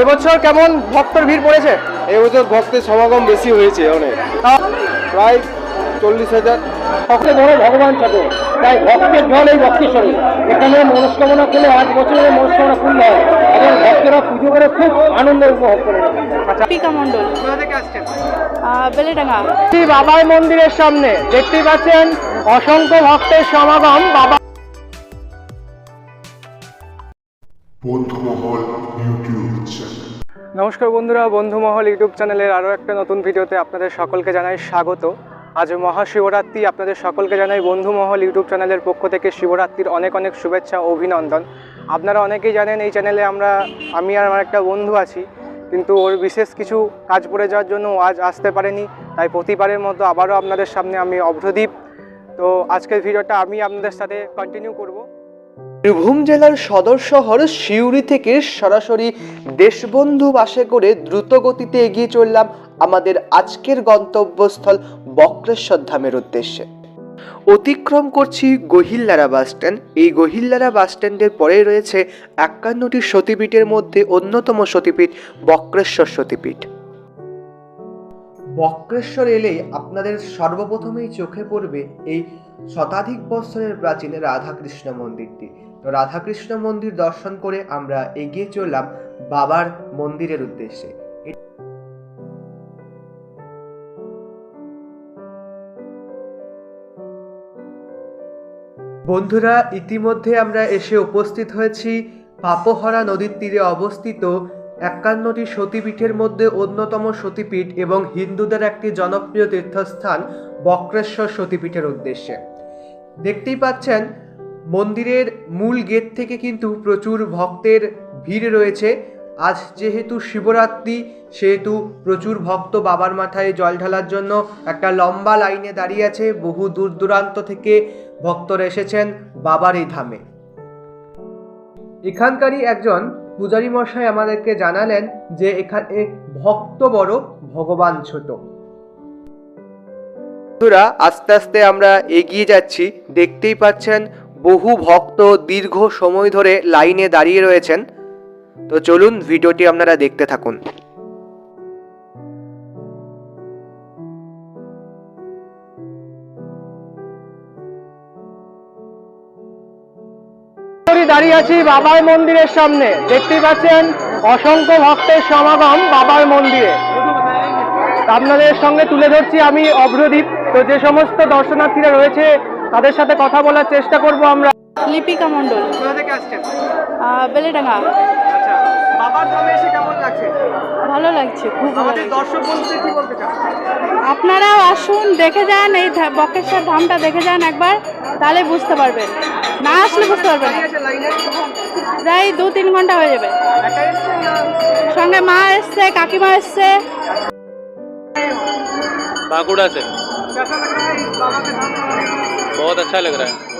এবছর কেমন ভক্তর ভিড় পড়েছে? এবছর ভক্তের সমাগম বেশি হয়েছে অনেক। প্রায় চল্লিশ হাজার। ভক্তের বড় ভগবান ঠাকুর। তাই ভক্তের জল এই ভক্তেশ্বরী। এখানে মনস্কামনা করলে আজ বছরের মনস্কামনা পূর্ণ হয়। এবং ভক্তরা পুজো করে খুব আনন্দ উপভোগ করে। আচ্ছা। মণ্ডল। থেকে বেলেডাঙ্গা। শ্রী বাবার মন্দিরের সামনে দেখতেই পাচ্ছেন অসংখ্য ভক্তের সমাগম। বাবা বন্ধুমহল নমস্কার বন্ধুরা, বন্ধুমহল ইউটিউব চ্যানেলের আরও একটা নতুন ভিডিওতে আপনাদের সকলকে জানাই স্বাগত। আজ মহাশিবরাত্রি, আপনাদের সকলকে জানাই বন্ধুমহল ইউটিউব চ্যানেলের পক্ষ থেকে শিবরাত্রির অনেক অনেক শুভেচ্ছা অভিনন্দন। আপনারা অনেকেই জানেন এই চ্যানেলে আমরা, আমি আর আমার একটা বন্ধু আছি, কিন্তু ওর বিশেষ কিছু কাজ পড়ে যাওয়ার জন্য আজ আসতে পারেনি, তাই প্রতিবারের মতো আবারও আপনাদের সামনে আমি অভ্রদীপ। তো আজকের ভিডিওটা আমি আপনাদের সাথে কন্টিনিউ করব। বীরভূম জেলার সদর শহর সিউড়ি থেকে সরাসরি দেশবন্ধু বাসে করে দ্রুত গতিতে এগিয়ে চললাম আমাদের আজকের গন্তব্যস্থল বক্রেশ্বর ধামের উদ্দেশ্যে। অতিক্রম করছি গহিল্লারা বাস স্ট্যান্ড। এই গহিল্লারা বাস স্ট্যান্ডের পরে রয়েছে একান্নটি সতীপীঠের মধ্যে অন্যতম সতীপীঠ বক্রেশ্বর সতীপীঠ। বক্রেশ্বর এলেই আপনাদের সর্বপ্রথমেই চোখে পড়বে এই শতাধিক বছরের প্রাচীন রাধাকৃষ্ণ মন্দিরটি। রাধাকৃষ্ণ মন্দির দর্শন করে আমরা এগিয়ে চললাম বাবার মন্দিরের উদ্দেশ্যে। বন্ধুরা, ইতিমধ্যে আমরা এসে উপস্থিত হয়েছি পাপহরা নদীর তীরে অবস্থিত একান্নটি সতীপীঠের মধ্যে অন্যতম সতীপীঠ এবং হিন্দুদের একটি জনপ্রিয় তীর্থস্থান বক্রেশ্বর সতীপীঠের উদ্দেশ্যে। দেখতেই পাচ্ছেন মন্দিরের মূল গেট থেকে কিন্তু প্রচুর ভক্তের ভিড় রয়েছে। আজ যেহেতু শিবরাত্রি, সেহেতু প্রচুর ভক্ত বাবার মাথায় জল ঢালার জন্য একটা লম্বা লাইনে দাঁড়িয়ে আছে। বহু দূর দূরান্ত থেকে ভক্তরা এসেছেন বাবার এই ধামে। এখানকারই একজন পূজারী মশাই আমাদেরকে জানালেন যে এখানে ভক্ত বড়, ভগবান ছোট। বন্ধুরা, আস্তে আস্তে আমরা এগিয়ে যাচ্ছি। দেখতেই পাচ্ছেন বহু ভক্ত দীর্ঘ সময় ধরে লাইনে দাঁড়িয়ে রয়েছেন। তো চলুন ভিডিওটি আপনারা দেখতে থাকুন। দাঁড়িয়ে আছি বাবার মন্দিরের সামনে। দেখতেই পাচ্ছেন অসংখ্য ভক্তের সমাগম বাবার মন্দিরে। আপনাদের সঙ্গে তুলে ধরছি আমি অভ্রদীপ। তো যে সমস্ত দর্শনার্থীরা রয়েছে তাদের সাথে কথা বলার চেষ্টা করব আমরা। লিপিকা মণ্ডল। বেলেডাঙ্গা। আচ্ছা, ভালো লাগছে খুব আপনারাও আসুন দেখে যান এই বকেশ্বর ধামটা দেখে যান একবার তাহলে বুঝতে পারবেন। না আসলে বুঝতে পারবেন প্রায় দু তিন ঘণ্টা হয়ে যাবে। সঙ্গে মা এসছে কাকিমা এসছে। বাঁকুড়া আছে। कैसा लग रहा है इस बाबा के धाम में बहुत अच्छा लग रहा है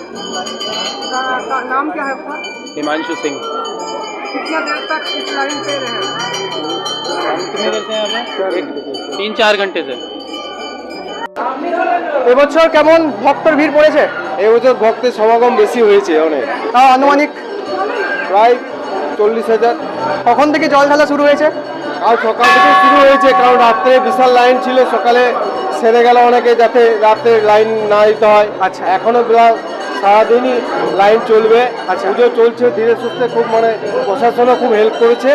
का- का नाम क्या है आपका हिमांशु सिंह कितना देर तक इस लाइन पे रहे हम कितने देर से हैं यहाँ पे एक तीन चार घंटे से এবছর কেমন ভক্তর ভিড় পড়েছে এবছর ভক্তের সমাগম বেশি হয়েছে অনেক তাও আনুমানিক প্রায় চল্লিশ হাজার কখন থেকে জল ঢালা শুরু হয়েছে আর সকাল থেকে শুরু হয়েছে কারণ রাত্রে বিশাল লাইন ছিল সকালে সেরে গেল অনেকে যাতে রাতে লাইন না দিতে হয়। আচ্ছা। এখনও সারাদিনই লাইন চলবে। আচ্ছা। পুজো চলছে ধীরে সুস্থে খুব মানে প্রশাসনও খুব হেল্প করেছে।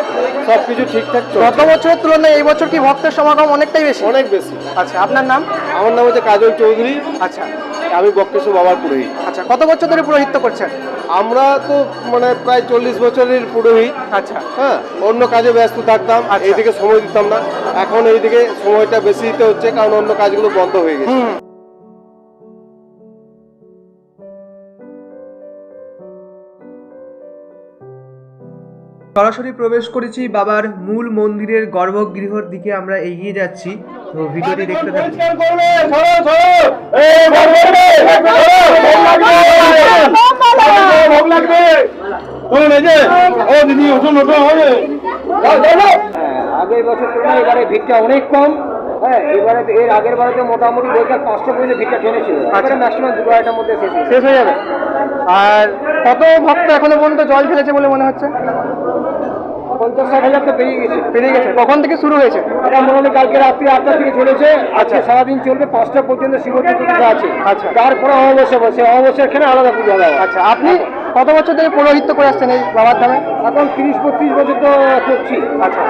সব কিছু ঠিকঠাক চলছে। গত বছরের তুলনায় এই বছর কি ভক্তের সমাগম অনেকটাই বেশি? অনেক বেশি। আচ্ছা আপনার নাম? আমার নাম হচ্ছে কাজল চৌধুরী। আচ্ছা। আমি বক্রেশ্বর বাবার পুরোহিত আচ্ছা কত বছর ধরে পুরোহিত্য করছেন? আমরা তো মানে প্রায় চল্লিশ বছরের পুরোহিত আচ্ছা। হ্যাঁ অন্য কাজে ব্যস্ত থাকতাম আর এইদিকে সময় দিতাম না। এখন এইদিকে সময়টা বেশি দিতে হচ্ছে কারণ অন্য কাজগুলো বন্ধ হয়ে গেছে। সরাসরি প্রবেশ করেছি বাবার মূল মন্দিরের গর্ভগৃহর দিকে আমরা এগিয়ে যাচ্ছি। তো ভিডিওটি দেখতে থাকুন। আগের বছর তুলনায় এবারে ভিড়টা অনেক কম। হ্যাঁ এবারে এর আগের বারে তো মোটামুটি বইকাল পাঁচটা পর্যন্ত ভিড়টা টেনেছিল এবারে ম্যাক্সিমাম দুটো আড়াইটার মধ্যে শেষ শেষ হয়ে যাবে। আর কত ভক্ত এখনও পর্যন্ত জল ফেলেছে বলে মনে হচ্ছে? পঞ্চাশ ষাট হাজার তো পেরিয়ে গেছে। পেরিয়ে গেছে। কখন থেকে শুরু হয়েছে? এটা কালকে রাত্রি আটটা থেকে চলেছে। আজকে সারাদিন চলবে পাঁচটা পর্যন্ত শিবরাত্রি পুজো আছে। আচ্ছা। তারপরে অমাবস্যা বসে অমাবস্যার খেলে আলাদা পুজো আচ্ছা আপনি কত বছর ধরে পৌরোহিত্য করে আসছেন এই বাবার ধামে? এখন তিরিশ বত্রিশ বছর তো করছি। আচ্ছা।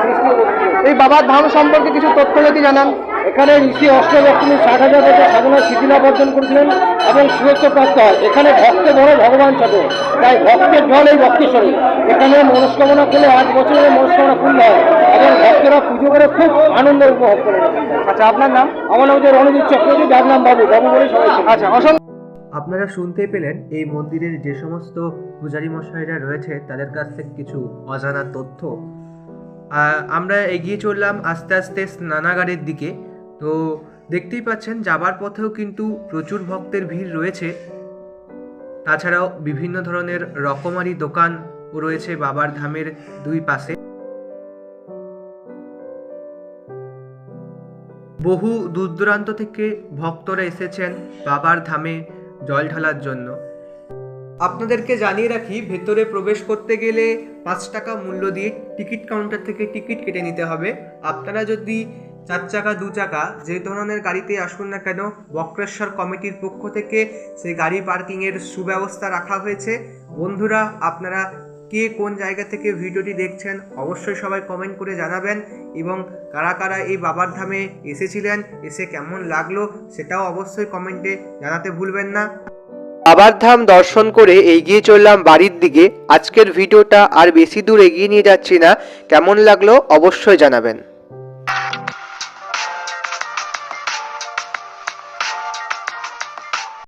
এই বাবার ধাম সম্পর্কে কিছু তথ্য যদি জানান। এখানে ঋষি অষ্টলক্ষ্মী ষাট হাজার বছর সাধনা শিথিলাভ অর্জন করেছিলেন এবং সুরক্ষ প্রাপ্ত হয়। এখানে ভক্তে বড় ভগবান ছোট তাই ভক্তের জল এই ভক্তেশ্বরী। এখানে মনস্কামনা করলে আট বছরের মনস্কামনা পূর্ণ হয় এবং ভক্তরা পুজো করে খুব আনন্দ উপভোগ করে। আচ্ছা আপনার নাম? আমার নাম হচ্ছে রণজিৎ চক্রবর্তী যার নাম বাবু। বাবু বলে সবাই আচ্ছা অসংখ্য আপনারা শুনতে পেলেন, এই মন্দিরের যে সমস্ত পূজারী মশাইরা রয়েছে, তাদের কাছ থেকে কিছু অজানা তথ্য। আমরা এগিয়ে চললাম আস্তে আস্তে স্নানাগারের দিকে। তো দেখতেই পাচ্ছেন, যাবার পথেও কিন্তু প্রচুর ভক্তের ভিড় রয়েছে। তাছাড়াও বিভিন্ন ধরনের রকমারি দোকান রয়েছে বাবার ধামের দুই পাশে। বহু দূর দূরান্ত থেকে ভক্তরা এসেছেন বাবার ধামে। জল ঢালার জন্য। আপনাদেরকে জানিয়ে রাখি, ভেতরে প্রবেশ করতে গেলে পাঁচ টাকা মূল্য দিয়ে টিকিট কাউন্টার থেকে টিকিট কেটে নিতে হবে। আপনারা যদি চার চাকা, দু চাকা যে ধরনের গাড়িতে আসুন না কেন, বক্রেশ্বর কমিটির পক্ষ থেকে সেই গাড়ি পার্কিংয়ের সুব্যবস্থা রাখা হয়েছে। বন্ধুরা, আপনারা কে কোন জায়গা থেকে ভিডিওটি দেখছেন অবশ্যই সবাই কমেন্ট করে জানাবেন এবং কারা কারা এই বাবার ধামে এসেছিলেন, এসে কেমন লাগল সেটাও অবশ্যই কমেন্টে জানাতে ভুলবেন না। বাবার ধাম দর্শন করে এগিয়ে চললাম বাড়ির দিকে। আজকের ভিডিওটা আর বেশি দূর এগিয়ে নিয়ে যাচ্ছি না। কেমন লাগল অবশ্যই জানাবেন।